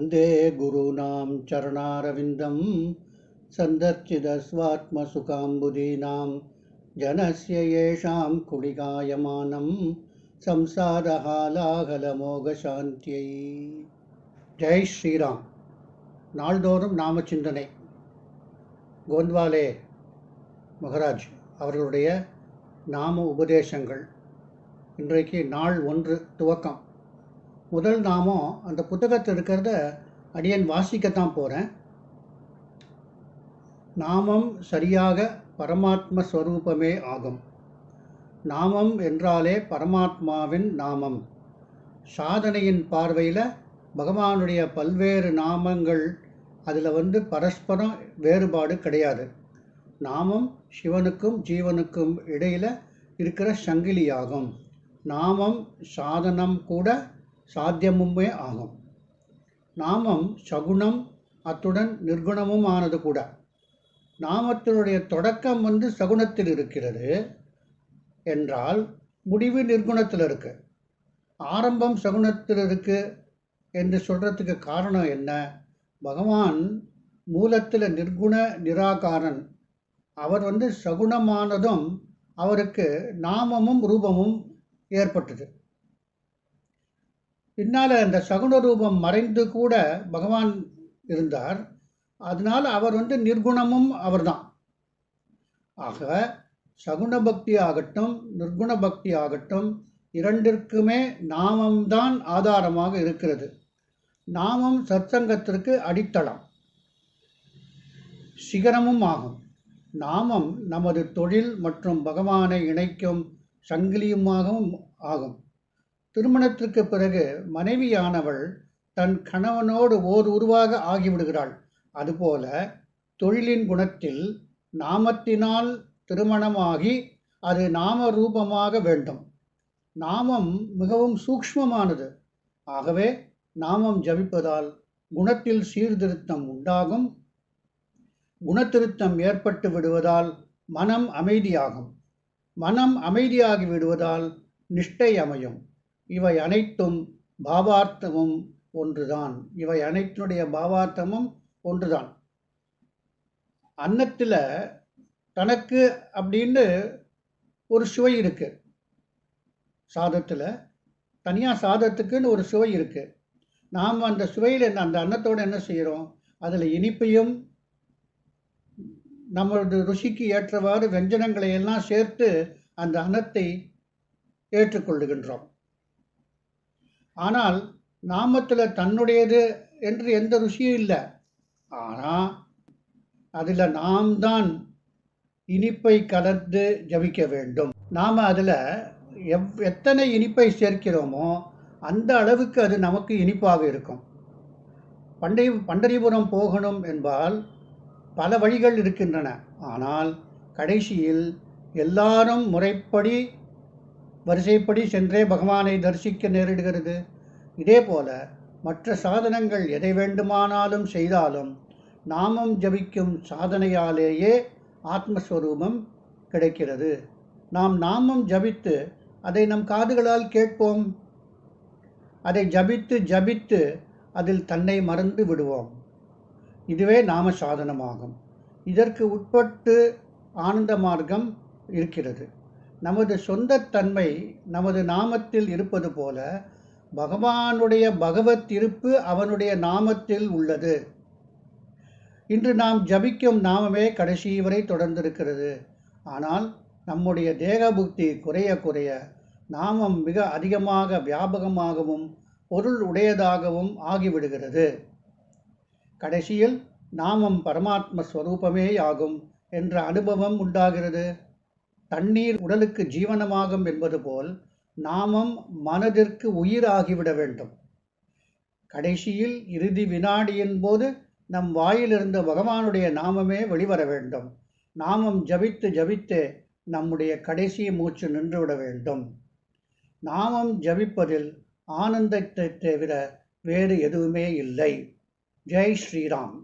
वन्दे गुरूणां चरणारविन्दं सन्दर्शितस्वात्मसुखाम्बुदीनां जनस्य येषां कुडिकायमानं संसारहालाहलमोगशान्त्यै ஜெய் ஸ்ரீராம் நாள்தோறும் நாம சிந்தனை கோந்த்வாலே மகராஜ் அவர்களுடைய நாம உபதேசங்கள் இன்றைக்கு நாள் ஒன்று துவக்கம் முதல் நாமம் அந்த புத்தகத்தில் இருக்கிறத அடியன் வாசிக்கத்தான் போகிறேன் நாமம் சரியாக பரமாத்ம ஸ்வரூபமே ஆகும். நாமம் என்றாலே பரமாத்மாவின் நாமம். சாதனையின் பார்வையில் பகவானுடைய பல்வேறு நாமங்கள் அதில் வந்து பரஸ்பரம் வேறுபாடு கிடையாது. நாமம் சிவனுக்கும் ஜீவனுக்கும் இடையில் இருக்கிற சங்கிலியாகும். நாமம் சாதனம் கூட சாத்தியமுமே ஆகும். நாமம் சகுணம் அத்துடன் நிர்குணமும் ஆனது கூட. நாமத்தினுடைய தொடக்கம் வந்து சகுணத்தில் இருக்கிறது என்றால் முடிவு நிர்குணத்தில் இருக்கு. ஆரம்பம் சகுணத்தில் இருக்கு என்று சொல்கிறதுக்கு காரணம் என்ன? பகவான் மூலத்தில் நிர்குண நிராகாரன். அவர் வந்து சகுணமானதும் அவருக்கு நாமமும் ரூபமும் ஏற்பட்டது. பின்னால் அந்த சகுன ரூபம் மறைந்து கூட பகவான் இருந்தார். அதனால் அவர் வந்து நிர்குணமும் அவர்தான். ஆக சகுன பக்தி ஆகட்டும் நிர்குண பக்தி ஆகட்டும் இரண்டிற்குமே நாமம்தான் ஆதாரமாக இருக்கிறது. நாமம் சத்சங்கத்திற்கு அடித்தளம். சிகரமும் ஆகும். நாமம் நமது தொழில் மற்றும் பகவானை இணைக்கும் சங்கிலியுமாகவும் ஆகும். திருமணத்திற்கு பிறகு மனைவியானவள் தன் கணவனோடு ஓர் உருவாக ஆகிவிடுகிறாள். அதுபோல தொழிலின் குணத்தில் நாமத்தினால் திருமணமாகி அது நாம ரூபமாக வேண்டும். நாமம் மிகவும் சூக்ஷ்மமானது. ஆகவே நாமம் ஜபிப்பதால் குணத்தில் சீர்திருத்தம் உண்டாகும். குணத்திருத்தம் ஏற்பட்டு விடுவதால் மனம் அமைதியாகும். மனம் அமைதியாகி விடுவதால் நிஷ்டை அமையும். இவை அனைத்தும் பாவார்த்தமும் ஒன்றுதான். இவை அனைத்தினுடைய பாவார்த்தமும் ஒன்றுதான். அன்னத்தில் தனக்கு அப்படின்னு ஒரு சுவை இருக்கு. சாதத்தில் தனியாக சாதத்துக்குன்னு ஒரு சுவை இருக்கு. நாம் அந்த சுவையில் அந்த அன்னத்தோடு என்ன செய்கிறோம் அதில் இனிப்பையும் நம்மளது ருசிக்கு ஏற்றவாறு வெஞ்சனங்களை எல்லாம் சேர்த்து அந்த அன்னத்தை ஏற்றுக்கொள்ளுகின்றோம். ஆனால் நாமத்தில் தன்னுடையது என்று எந்த ருசியும் இல்லை. ஆனால் அதில் நாம் தான் இனிப்பை கலந்து ஜபிக்க வேண்டும். நாம் அதில் எவ் எத்தனை இனிப்பை சேர்க்கிறோமோ அந்த அளவுக்கு அது நமக்கு இனிப்பாக இருக்கும். பண்டை பண்டரிபுரம் போகணும் என்பால் பல வழிகள் இருக்கின்றன. ஆனால் கடைசியில் எல்லாரும் முறைப்படி வரிசைப்படி சென்றே பகவானை தரிசிக்க நேரிடுகிறது. இதே போல மற்ற சாதனங்கள் எதை வேண்டுமானாலும் செய்தாலும் நாமம் ஜபிக்கும் சாதனையாலேயே ஆத்மஸ்வரூபம் கிடைக்கிறது. நாம் நாமம் ஜபித்து அதை நம் காதுகளால் கேட்போம். அதை ஜபித்து ஜபித்து அதில் தன்னை மறந்து விடுவோம். இதுவே நாம சாதனமாகும். இதற்கு உட்பட்டு ஆனந்த மார்க்கம் இருக்கிறது. நமது சொந்த தன்மை நமது நாமத்தில் இருப்பது போல பகவானுடைய பகவத் இருப்பு அவனுடைய நாமத்தில் உள்ளது. இன்று நாம் ஜபிக்கும் நாமமே கடைசி வரை தொடர்ந்திருக்கிறது. ஆனால் நம்முடைய தேக புக்தி குறைய குறைய நாமம் மிக அதிகமாக வியாபகமாகவும் பொருள் உடையதாகவும் ஆகிவிடுகிறது. கடைசியில் நாமம் பரமாத்ம ஸ்வரூபமே ஆகும் என்ற அனுபவம் உண்டாகிறது. தண்ணீர் உடலுக்கு ஜீவனமாகும் என்பது போல் நாமம் மனதிற்கு உயிர் ஆகிவிட வேண்டும். கடைசியில் இறுதி வினாடியின் போது நம் வாயிலிருந்து பகவானுடைய நாமமே வெளிவர வேண்டும். நாமம் ஜபித்து ஜபித்து நம்முடைய கடைசி மூச்சு நின்றுவிட வேண்டும். நாமம் ஜபிப்பதில் ஆனந்தத்தை தவிர வேறு எதுவுமே இல்லை. ஜெய் ஸ்ரீராம்.